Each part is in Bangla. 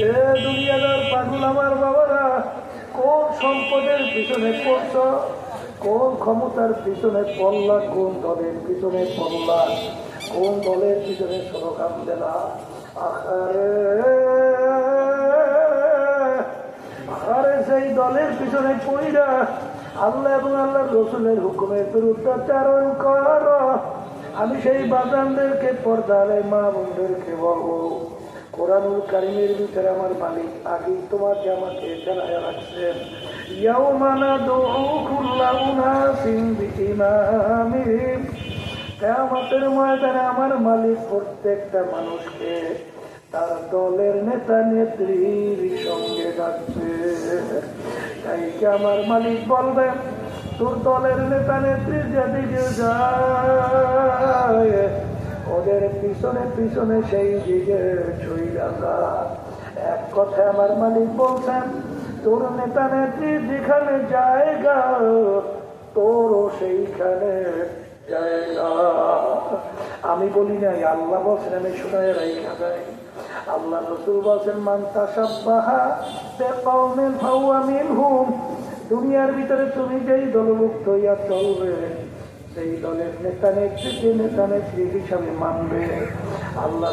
এ দুনিয়াদার পাগল আমার বাবারা, কোন সম্পদের পিছনে পড়ছ? কোন ক্ষমতার পিছনে পড়লা? কোন দলের পিছনে পড়লা? কোন দলের পিছনে সরকার দেলা আরে সেই দলের পিছনে পড়িরা আল্লাহ এবং আল্লাহর রসুলের হুকুমের বিরুদ্ধাচারণ কর। আমি সেই বাদানদেরকে পর্দারে মা বোনদেরকে বলব। কোরআনুল কারিমের ভিতরে আমার মালিক, আগেই তোমাকে আমাকে জানায় রাখছেন। ইয়াউমানা দুউ কুল্লা উনাসিন বিইমামিহিম কেয়ামতের ময়দানে আমার মালিক প্রত্যেকটা মানুষকে তার দলের নেতা নেত্রীর সঙ্গে ডাকছে। তাই কি আমার মালিক বলবেন, তোর দলের নেতা নেত্রী যেদিকে যায় পিছনে পিছনে সেই দিকে ছুই রাখা এক কথায় আমার মালিক বলছেন, তোর নেতা নেত্রী যেখানে জায়গা, তোরও সেইখানে জায়গা। আমি বলি নাই, আল্লাহ বলছেন, আমি শোনায় রাইখা যাই। আল্লাহ রসুল বলছেন, মান ফাহুয়া মিনহুম। দুনিয়ার ভিতরে তুমি যেই দলভুক্ত হইয়া চলবে সেই দলের নেতা নেত্রীকে নেতা নেত্রী হিসাবে মানবে। আল্লাহ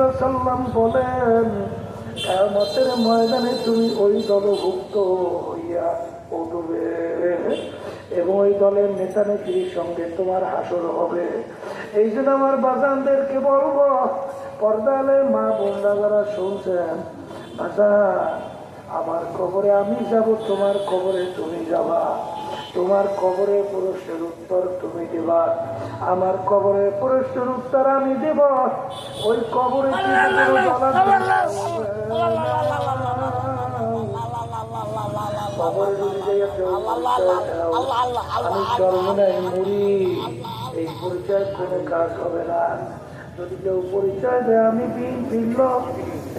ওয়াসাল্লাম বলেন, কিয়ামতের ময়দানে তুমি ওই দলভুক্ত হইয়া উঠবে এবং ওই দলের নেতা নেত্রীর সঙ্গে তোমার হাসর হবে। এই জন্য আমার বাজানদেরকে বলব, পর্দালে মা বোনরা যারা শুনছেন বাজা আমার কবরে আমি যাব, তোমার কবরে তুমি যাবা। তোমার কবরে পুরুষের উত্তর তুমি দেবা আমার কবরে পুরুষের উত্তর আমি দেব ওই কবরে আমি চরমনায় মরি এই পরিচয় কোনো কাজ হবে না যদি কেউ পরিচয় দেয় আমি বিন ভিন্ন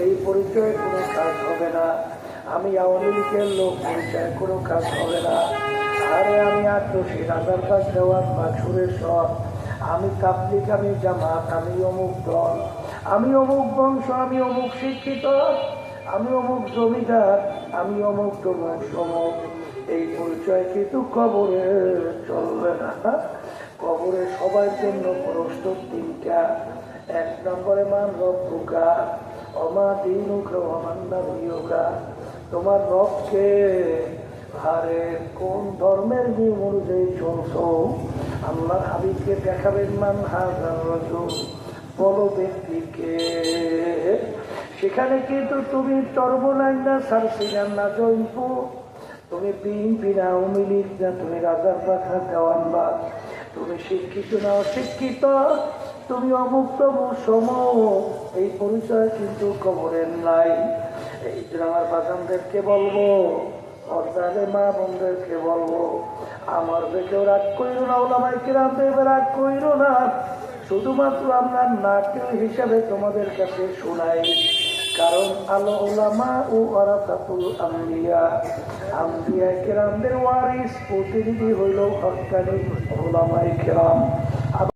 এই পরিচয় কোনো কাজ হবে না আমি আওয়ামী লীগের লোক পরিচয় কোনো কাজ হবে না আরে আমি আর আটশি রাজার কাজ দেওয়ার বাছুরের সব আমি তাবলিক আমি জামাত, আমি অমুক দল। আমি অমুক বংশ, আমি অমুক শিক্ষিত। আমি অমুক জমিদার, আমি অমুক তমুক সমক এই পরিচয় কিন্তু কবরে চলবে না? কবরে সবার জন্য প্রশ্ন তিনটা। এক নম্বরে মান রব্বুকা অমা দিনুকা অমান্না তোমার রবকে আরে কোন ধর্মের নিয়ম অনুযায়ী চলছ? আল্লাহ হাবিবকে দেখাবেন মান হাজার বলো ব্যক্তিকে। সেখানে কিন্তু তুমি চর্বনাই না সারসিনার না জৈনপু তুমি বিএনপি না আওয়ামী না, তুমি রাজার পাখা দেওয়ান বা। তুমি শিক্ষিত না, অশিক্ষিত, তুমি অমুক তমুক সম। এই পরিচয় কিন্তু খবরের নাই। এই জন্য আমার বাসানদেরকে বলব অর্থাৎ মা বোনদেরকে বলব, আমার কেউ রাগ করিল না, ওলামাই কিরাম দেবে রাগ করিল না, শুধুমাত্র আমরা নাট্য হিসাবে তোমাদের কাছে শোনাই, কারণ আলো ওলামা ও আরাফাতুল আম্বিয়া আম্বিয়া কেরামদের ওয়ারিস, প্রতিনিধি হইল হকানি ওলামাই কেরাম।